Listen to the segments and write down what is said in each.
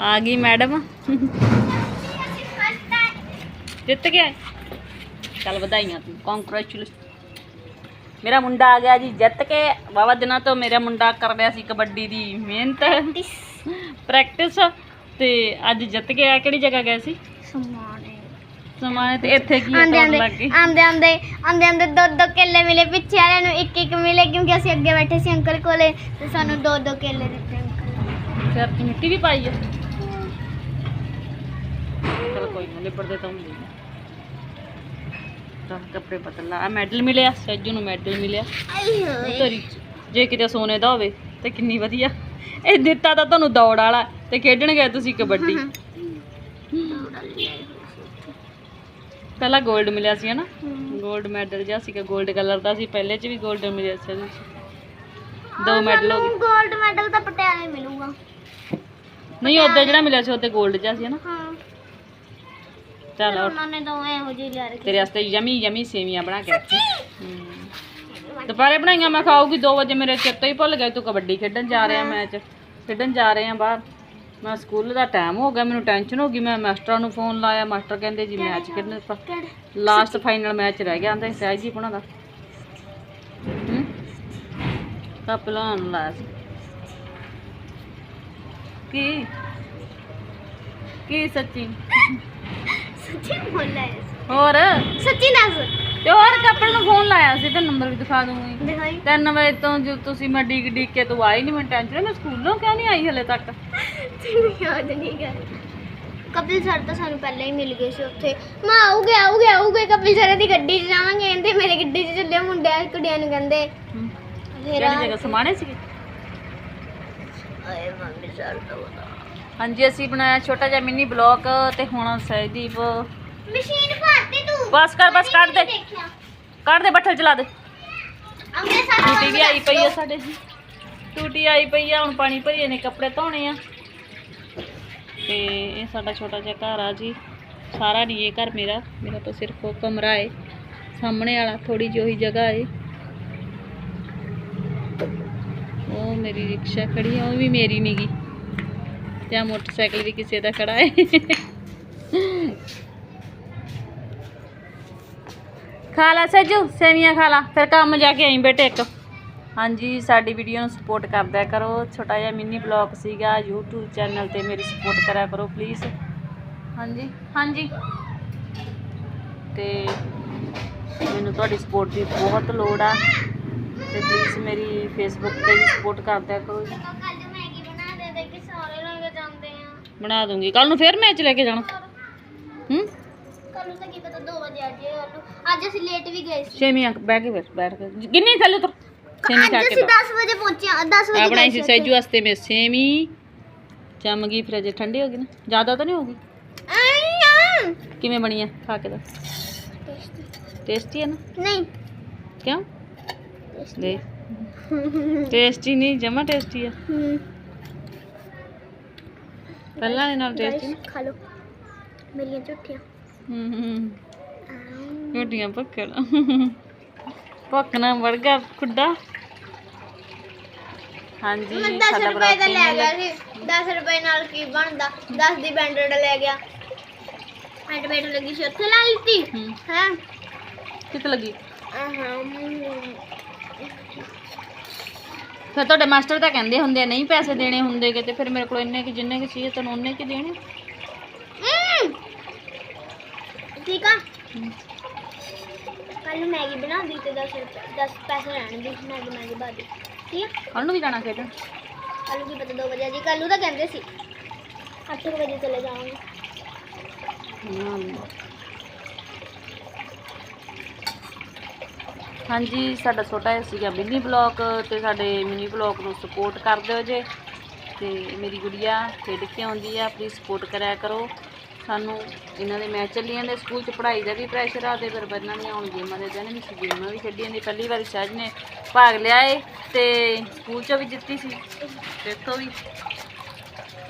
ਆ ਗਈ ਮੈਡਮ। ਜਿੱਤ ਗਿਆ। ਚੱਲ ਵਧਾਈਆਂ ਤੂੰ। ਕੰਗ੍ਰੈਚੁਲੇਸ਼ਨ ਮੇਰਾ ਮੁੰਡਾ ਆ ਗਿਆ ਜੀ ਜਿੱਤ ਕੇ। ਬਾਬਾ ਦਿਨਾਂ ਤੋਂ ਮੇਰਾ ਮੁੰਡਾ ਕਰ ਰਿਹਾ ਸੀ ਕਬੱਡੀ ਦੀ ਮਿਹਨਤ। ਪ੍ਰੈਕਟਿਸ ਤੇ ਅੱਜ ਜਿੱਤ ਗਿਆ ਕਿਹੜੀ ਜਗ੍ਹਾ ਗਏ ਸੀ? ਸਮਾਨੇ ਸਮਾਨੇ ਤੇ ਇੱਥੇ ਕੀ ਆਂਦੇ ਆਂਦੇ ਦੋ ਦੋ ਕੇਲੇ ਮਿਲੇ ਪਿੱਛੇ ਵਾਲਿਆਂ ਨੂੰ ਇੱਕ ਇੱਕ ਮਿਲੇ ਕਿਉਂਕਿ ਅਸੀਂ ਅੱਗੇ ਬੈਠੇ ਸੀ ਅੰਕਲ ਕੋਲੇ ਤੇ ਸਾਨੂੰ ਦੋ ਦੋ ਕੇਲੇ ਦਿੱਤੇ ਅੰਕਲ। ਮਿੱਟੀ ਵੀ ਪਾਈ ਆ? કોઈ નહીં લેપડ દેતા હું લઈ કપડે બદલના આ મેડલ ਮਿਲਿਆ ਸੈਜੂ ਨੂੰ ਮੈਡਲ ਮਿਲਿਆ। ਉਤਰੀ ਜੇ ਕਿਤੇ ਸੋਨੇ ਦਾ ਹੋਵੇ ਤੇ ਕਿੰਨੀ ਵਧੀਆ। ਇਹ ਦਿੱਤਾ ਤਾਂ ਤੁਹਾਨੂੰ ਦੌੜ ਵਾਲਾ ਤੇ ਖੇਡਣ ਗਏ ਤੁਸੀਂ ਕਬੱਡੀ। ਪਹਿਲਾਂ 골ਡ ਮਿਲਿਆ ਸੀ ਹਨਾ? 골ਡ ਮੈਡਲ ਜਿਹਾ ਸੀਗਾ 골ਡ ਕਲਰ ਦਾ ਸੀ ਪਹਿਲੇ ਚ ਵੀ ਗੋਲਡ ਮਿਲਿਆ ਸੀ ਦੋ ਮੈਡਲ ਹੋ ਗਏ। 골ਡ ਮੈਡਲ ਤਾਂ ਪਟਿਆਲੇ ਮਿਲੂਗਾ। ਨਹੀਂ ਉਹਦੇ ਜਿਹੜਾ ਮਿਲਿਆ ਸੀ ਉਹਦੇ ਗੋਲਡ ਜਿਹਾ ਸੀ ਹਨਾ? ਚੱਲ। ਉਹਨਾਂ ਨੇ ਤਾਂ ਇਹੋ ਜਿਹੀ ਲਿਆ ਰੱਖੀ ਤੇਰੇ ਵਾਸਤੇ ਯਮੀ ਯਮੀ ਸੇਵੀਆਂ ਬਣਾ ਕੇ ਰੱਖੀ। ਦੁਪਹਿਰੇ ਬਣਾਈਆਂ ਮੈਂ ਖਾਊਗੀ 2 ਵਜੇ ਮੇਰੇ ਚੇਤੇ ਹੀ ਭੁੱਲ ਗਿਆ ਤੂੰ ਕਬੱਡੀ ਖੇਡਣ ਜਾ ਰਿਹਾ ਮੈਚ ਖੇਡਣ ਜਾ ਰਹੇ ਆ ਬਾਹਰ। ਮੈਂ ਸਕੂਲ ਦਾ ਟਾਈਮ ਹੋ ਗਿਆ ਮੈਨੂੰ ਟੈਨਸ਼ਨ ਹੋ ਗਈ। ਮੈਂ ਮਾਸਟਰਾਂ ਨੂੰ ਫੋਨ ਲਾਇਆ ਮਾਸਟਰ ਕਹਿੰਦੇ ਜੀ ਮੈਚ ਖੇਡਣ ਲਾਸਟ ਫਾਈਨਲ ਮੈਚ ਰਹਿ ਗਿਆ ਆਂਦਾ ਸਹਿਜ ਜੀ ਕੋਣਾ ਦਾ। ਤਾਂ ਪਲਾਨ ਲਾਇਆ ਸੀ। ਕੀ? ਕੀ ਸੱਚੀ? ਸੱਚੀ ਹੋਰ? ਸੱਚੀ ਦੱਸ। ਤੇ ਹੋਰ ਕਪਲ ਨੂੰ ਫੋਨ ਲਾਇਆ ਸੀ ਤੇ ਨੰਬਰ ਵੀ ਦਿਖਾ ਦੂੰਗੀ ਦਿਖਾਈ। 3 ਵਜੇ ਤੋਂ ਜੋ ਤੁਸੀਂ ਮੈਂ ਡੀਕ ਡੀਕ ਕੇ ਤੂੰ ਆਈ ਨਹੀਂ ਮੈਂ ਟੈਨਸ਼ਨ ਮੈਂ ਸਕੂਲੋਂ ਕਿਉਂ ਨਹੀਂ ਆਈ ਹਲੇ ਤੱਕ? ਤੈਨੂੰ ਯਾਦ ਨਹੀਂ ਕਰ ਕਪਿਲ ਸਰ ਤਾਂ ਸਾਨੂੰ ਪਹਿਲਾਂ ਹੀ ਮਿਲ ਗਏ ਸੀ ਉੱਥੇ। ਮੈਂ ਆਉਗੇ ਆਉਗੇ ਆਉਗੇ ਕਪਿਲ ਸਰ ਦੀ ਗੱਡੀ 'ਚ ਜਾਵਾਂਗੇ। ਕਹਿੰਦੇ ਮੇਰੇ ਗੱਡੀ 'ਚ ਚੱਲਿਆ ਮੁੰਡਿਆਂ ਕੁੜੀਆਂ ਨੂੰ ਕਹਿੰਦੇ। ਫਿਰ ਕਿਹੜੀ ਜਗ੍ਹਾ ਸਮਾਣੇ ਸੀ ਆਏ ਮੰਮੀ ਸਰ ਤੋਂ ਹਾਂਜੀ ਅਸੀਂ ਬਣਾਇਆ ਛੋਟਾ ਜਿਹਾ ਮਿੰਨੀ ਬਲੌਕ ਤੇ ਹੁਣ ਸਹਿਦੀਪ ਮਸ਼ੀਨ ਭਰਤੀ ਤੂੰ। ਬਸ ਕਰ ਬਸ ਕੱਢ ਦੇ। ਕੱਢ ਦੇ ਬੱਠਲ ਚਲਾ ਦੇ। ਟੂਟੀ ਵੀ ਆਈ ਪਈ ਆ ਸਾਡੇ। ਟੂਟੀ ਆਈ ਪਈ ਆ ਹੁਣ ਪਾਣੀ ਭਰੀਏ ਨੇ ਕੱਪੜੇ ਧੋਣੇ ਆ। ਤੇ ਇਹ ਸਾਡਾ ਛੋਟਾ ਜਿਹਾ ਘਰ ਆ ਜੀ। ਸਾਰਾ ਨਹੀਂ ਇਹ ਘਰ ਮੇਰਾ। ਮੇਰਾ ਤਾਂ ਸਿਰਫ ਉਹ ਕਮਰਾ ਏ। ਸਾਹਮਣੇ ਵਾਲਾ ਥੋੜੀ ਜਿਹੀ ਉਹੀ ਜਗ੍ਹਾ ਏ ਉਹ ਮੇਰੀ ਰਿਕਸ਼ਾ ਖੜੀ ਆ, ਉਹ ਵੀ ਮੇਰੀ ਨਹੀਂਗੀ ਤੇ ਆ ਮੋਟਰਸਾਈਕਲ ਵੀ ਕਿਸੇ ਦਾ ਖੜਾ ਏ। ਖਾ ਲਾ ਸੱਜੂ, ਸੇਵੀਆਂ ਖਾ ਲਾ, ਫਿਰ ਕੰਮ ਜਾ ਕੇ ਆਈ ਬੇਟੇ ਇੱਕ। ਹਾਂਜੀ, ਸਾਡੀ ਵੀਡੀਓ ਨੂੰ ਸਪੋਰਟ ਕਰਦਿਆ ਕਰੋ। ਛੋਟਾ ਜਿਹਾ ਮਿੰਨੀ ਬਲੌਗ ਸੀਗਾ, YouTube ਚੈਨਲ ਤੇ ਮੇਰੀ ਸਪੋਰਟ ਕਰਿਆ ਕਰੋ ਪਲੀਜ਼ ਹਾਂਜੀ ਹਾਂਜੀ। ਤੇ ਮੈਨੂੰ ਤੁਹਾਡੀ ਸਪੋਰਟ ਦੀ ਬਹੁਤ ਲੋੜ ਆ। ਤੇ ਪਲੀਜ਼ ਮੇਰੀ Facebook ਤੇ ਵੀ ਸਪੋਰਟ ਕਰਦਿਆ ਕਰੋ ਜੀ। ਕੱਲ ਮੈਗੀ ਬਣਾ ਦੇ ਦੇ ਕਿ ਸਾਰੇ ਲੋਕ ਜਾਂਦੇ ਆ। ਬਣਾ ਦੂੰਗੀ। ਕੱਲ ਨੂੰ ਫੇਰ ਮੈਚ ਲੈ ਕੇ ਜਾਣਾ। ਹੂੰ? ਕੱਲ ਨੂੰ ਤਾਂ ਕੀ ਪਤਾ 2 ਵਜੇ ਆ ਜੇ ਅੱਜ ਅਸੀਂ ਲੇਟ ਵੀ ਗਏ ਸੀ। ਛੇਵੀਂ ਬਹਿ ਕੇ ਫਿਰ ਬੈਠ ਕੇ। ਕਿੰਨੀ ਥੱਲੇ ਉਤਰ ਛੇਵੀਂ ਅੱਜ ਅਸੀਂ ਤਾਂ 10 ਵਜੇ ਪਹੁੰਚੇ ਆ 10 ਵਜੇ ਆ ਬਣਾਈ ਗਏ ਸੀ। ਸੈਜੂ ਵਾਸਤੇ ਮੈਂ ਸੇਵੀਂ ਜੰਮ ਗਈ ਫਿਰ ਅਜੇ ਠੰਡੀ ਹੋ ਗਈ ਨਾ। ਜ਼ਿਆਦਾ ਤਾਂ ਨਹੀਂ ਹੋ ਗਈ। ਕਿਵੇਂ ਬਣੀ ਆ? ਖਾ ਕੇ ਦਾ ਟੇਸਟੀ ਹੈ ਨਾ? ਨਹੀਂ। ਕਿਉਂ? ਦੇ ਟੇਸਟੀ ਨਹੀਂ ਜਮਾ ਟੇਸਟੀ ਆ ਹੂੰ ਪਹਿਲਾਂ ਦੇ ਨਾਲ ਟੇਸਟੀ Guys, ਖਾ ਲਓ ਮੇਰੀਆਂ ਝੁੱਠੀਆਂ ਹੂੰ ਹੂੰ ਰੋਟੀਆਂ ਪੱਕਣ ਪੱਕਣਾ ਵਰਗਾ ਖੁੱਡਾ ਹਾਂਜੀ ਮੈਂ 10 ਸਾਡਾ ਰੁਪਏ ਦਾ ਬਰਾਤੀ ਲੈ ਗਿਆ ਮਿਲ ਸੀ 10 ਰੁਪਏ ਨਾਲ ਕੀ ਬਣਦਾ 10 ਦੀ ਬੈਂਡਡ ਲੈ ਗਿਆ ਹੈਂਡਮੇਡ ਲੱਗੀ ਸੀ ਉੱਥੇ ਲਾ ਲਿੱਤੀ ਹੂੰ ਹੈ ਕਿੱਥੇ ਲੱਗੀ ਆਹਾਂ ਫਿਰ ਤੁਹਾਡੇ ਮਾਸਟਰ ਤਾਂ ਕਹਿੰਦੇ ਹੁੰਦੇ ਆ ਨਹੀਂ ਪੈਸੇ ਦੇਣੇ ਹੁੰਦੇ ਗੇ ਤੇ ਫਿਰ ਮੇਰੇ ਕੋਲ ਇੰਨੇ ਕਿ ਜਿੰਨੇ ਕਿ ਸੀ ਤੈਨੂੰ ਉਹਨੇ ਕਿ ਦੇਣੇ। ਠੀਕ ਆ। ਕੱਲ ਨੂੰ ਮੈਗੀ ਬਣਾ ਦੀ ਤੇ 10 10 ਪੈਸੇ ਰਹਿਣ ਦੀ ਮੈਗੀ ਮੈਗੀ ਬਾਦੀ ਠੀਕ ਆ? ਕੱਲ ਨੂੰ ਵੀ ਜਾਣਾ ਖੇਡਣ? ਕੱਲ ਨੂੰ ਕੀ ਪਤਾ 2 ਵਜੇ ਜੀ। ਕੱਲ ਨੂੰ ਤਾਂ ਕਹਿੰਦੇ ਸੀ 8 ਵਜੇ ਚਲੇ ਜਾਵਾਂਗੇ। ਹਾਂਜੀ ਸਾਡਾ ਛੋਟਾ ਜਿਹਾ ਸੀਗਾ ਮਿੰਨੀ ਬਲੌਗ ਤੇ ਸਾਡੇ ਮਿੰਨੀ ਬਲੌਗ ਨੂੰ ਸਪੋਰਟ ਕਰ ਦਿਓ ਜੇ। ਤੇ ਮੇਰੀ ਗੁੜੀਆ ਖੇਡ ਕੇ ਆਉਂਦੀ ਆ ਪਲੀਜ਼ ਸਪੋਰਟ ਕਰਿਆ ਕਰੋ। ਸਾਨੂੰ ਇਹਨਾਂ ਦੇ ਮੈਚ ਚੱਲੀ ਜਾਂਦੇ ਸਕੂਲ 'ਚ ਪੜ੍ਹਾਈ ਦਾ ਵੀ ਪ੍ਰੈਸ਼ਰ ਆ ਤੇ ਫਿਰ ਬੰਨਾਂ ਦੀਆਂ ਹੁਣ ਗੇਮਾਂ ਦੇ ਦਿਨ ਵੀ ਗੇਮਾਂ ਵੀ ਖੇਡੀ ਜਾਂਦੀ ਪਹਿਲੀ ਵਾਰੀ ਸਹਿਜ ਨੇ ਭਾਗ ਲਿਆ ਏ ਤੇ ਸਕੂਲ 'ਚੋਂ ਵੀ ਜਿੱਤੀ ਸੀ। ਤੇ ਇੱਥੋਂ ਵੀ।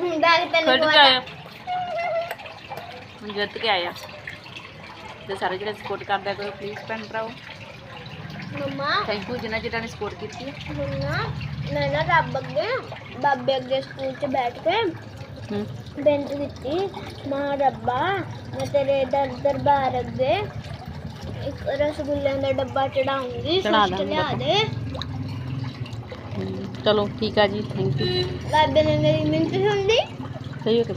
ਹੁੰਦਾ ਕਿ ਤੈਨੂੰ ਖੇਡ ਕੇ ਆਇਆ। ਹੁਣ ਜਿੱਤ ਕੇ ਆਇਆ। ਤੇ ਸਾਰੇ ਜਿਹੜੇ ਸਪੋਰਟ ਕਰਦਿਆ ਕਰੋ ਪਲੀਜ਼ ਭੈਣ ਭਰਾਓ। ਮੰਮਾ। ਥੈਂਕ ਯੂ ਜਿਨ੍ਹਾਂ ਜਿਨ੍ਹਾਂ ਨੇ ਸਪੋਰਟ ਕੀਤੀ ਹੈ। ਹੁਣ ਨਾ ਮੈਂ ਨਾ ਰੱਬ ਅੱਗੇ ਬਾਬੇ ਅੱਗੇ ਸਕੂਲ 'ਚ ਬੈਠ ਕੇ ਹੂੰ। ਬੇਨਤੀ ਦਿੱਤੀ ਮਾਂ ਰੱਬਾ ਮੈਂ ਤੇਰੇ ਦਰ ਦਰਬਾਰ ਅੱਗੇ ਇੱਕ ਰਸਗੁੱਲਿਆਂ ਦਾ ਡੱਬਾ ਚੜਾਉਂਗੀ ਚੜ੍ਹਾ ਲਿਆ। ਦੇ। ਹੂੰ। ਚਲੋ ਠੀਕ ਆ ਜੀ ਥੈਂਕ ਯੂ ਬਾਬੇ ਨੇ ਮੇਰੀ ਮਿੰਟ ਸੁਣ ਲਈ। ਸਹੀ ਹੋ ਗਿਆ।